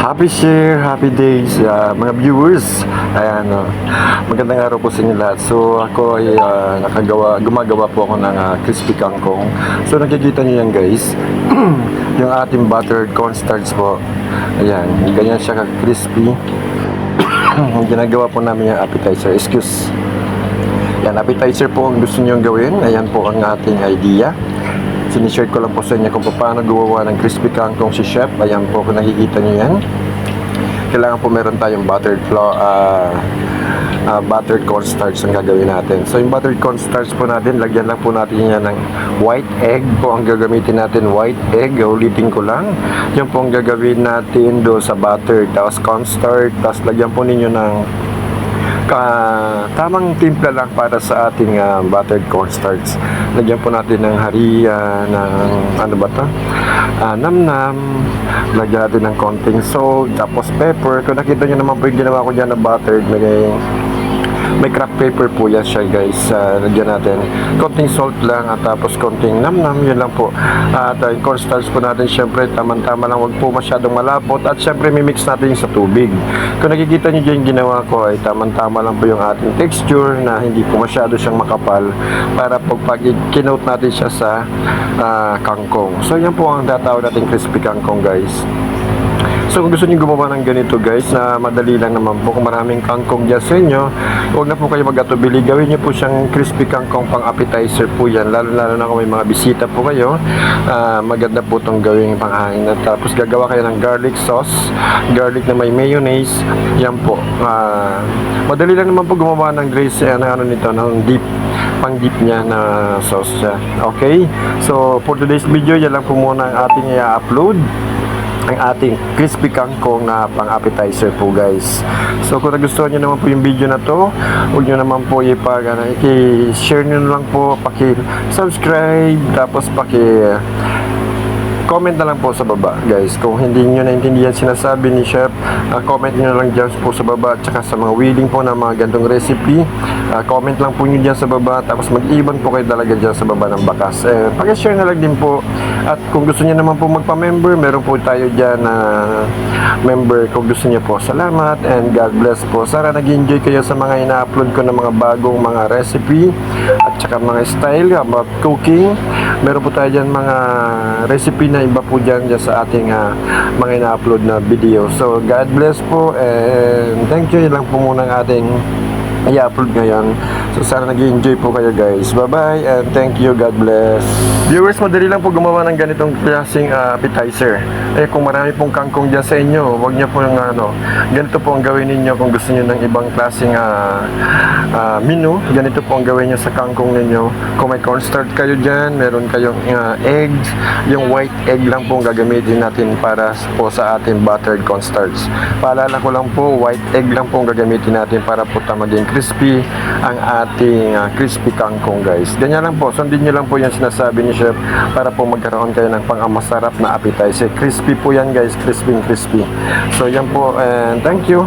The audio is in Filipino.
Happy share, happy days, ah, mga viewers. Ayan, ah, magandang araw po sa inyo lahat. So, ako ay ah, nakagawa, gumagawa po ako ng ah, crispy kangkong. So, nakikita niyo yan guys. yung ating buttered cornstarch po. Ayan, ganyan siya ka-crispy. Ginagawa po namin yung appetizer. Excuse. Yan, appetizer po ang gusto nyo gawin. Ayan po ang ating idea. Sinishare ko lang po sa inyo kung paano gumawa ng crispy kangkong si chef. Ayan po kung nakikita nyo yan. Kailangan po meron tayong buttered flour, ah, ah, buttered cornstarch ang gagawin natin. So yung buttered cornstarch po natin, lagyan lang po natin yan ng white egg po ang gagamitin natin. White egg, ulitin ko lang. Yan po ang gagawin natin do sa butter. Tapos cornstarch, tapos lagyan po ninyo ng ka tamang timpla lang para sa ating ah, buttered cornstarch. Lagyan po natin ng hariya, ng ano ba to? Ah, namnam. Lagyan natin ng konting salt, tapos pepper. Kung nakita nyo naman po yung ginawa ko dyan na buttered, may may craft paper po yan siya guys. Uh, natin. Konting salt lang at tapos konting namnam yun lang po. At uh, cornstarch po natin syempre tamang-tama lang. Wag po masyadong malapot. At syempre mimix natin sa tubig. Kung nakikita nyo dyan ginawa ko ay tamang-tama lang po yung ating texture na hindi po masyado siyang makapal para pag kinote natin siya sa ah, kangkong. So yan po ang tatawag natin crispy kangkong guys So kung gusto niyo gumawa ng ganito guys na madali lang naman po kung maraming kangkong dyan sa inyo huwag na po kayo mag-atubili. Gawin niyo po siyang crispy kangkong pang appetizer po yan. Lalo lalo na kung may mga bisita po kayo Ah, maganda po itong gawing panghain at tapos gagawa kayo ng garlic sauce garlic na may mayonnaise. Yan po. Ah, madali lang naman po gumawa ng grace ano, ano nito ng deep pang dip niya na sauce siya. Okay? So for today's video yan lang po muna ang ating i-upload ang ating crispy kangkong na pang appetizer po guys. So kung nagustuhan nyo naman po yung video na to, huwag nyo naman po ipag, ano, i-share nyo lang po, paki-subscribe, tapos paki comment na lang po sa baba guys. Kung hindi nyo naintindihan sinasabi ni chef uh, comment na lang dyan po sa baba at saka sa mga willing po na mga gantong recipe. Uh, comment lang po nyo dyan sa baba tapos mag-ibon po kayo talaga dyan sa baba ng bakas. Eh, pag-share na lang din po at kung gusto nyo naman po magpa-member meron po tayo dyan na member kung gusto nyo po salamat and God bless po sana nag-enjoy kayo sa mga ina-upload ko ng mga bagong mga recipe at saka mga style about cooking meron po tayo dyan mga recipe na iba po dyan, dyan sa ating ah, mga ina-upload na video. So, God bless po and thank you. Yun lang po muna ang ating i-upload ngayon. So, sana nag enjoy po kayo guys. Bye-bye and thank you. God bless. Viewers, madali lang po gumawa ng ganitong klaseng ah, appetizer. Eh, kung marami pong kangkong dyan sa inyo, wag niyo po yung ano, ganito po ang gawin ninyo kung gusto niyo ng ibang klaseng ah, ah, menu. Ganito po ang gawin niyo sa kangkong ninyo. Kung may cornstarch kayo dyan, meron kayong ah, eggs, yung white egg lang po ang gagamitin natin para po sa ating buttered cornstarch. Paalala ko lang po, white egg lang po ang gagamitin natin para po ta maging crispy ang ating ah, crispy kangkong guys. Ganyan lang po, sundin nyo lang po yung sinasabi ni chef para po magkaroon kayo ng pang-amasarap na appetizer. Crispy po yan guys, crispy crispy. So yan po and thank you.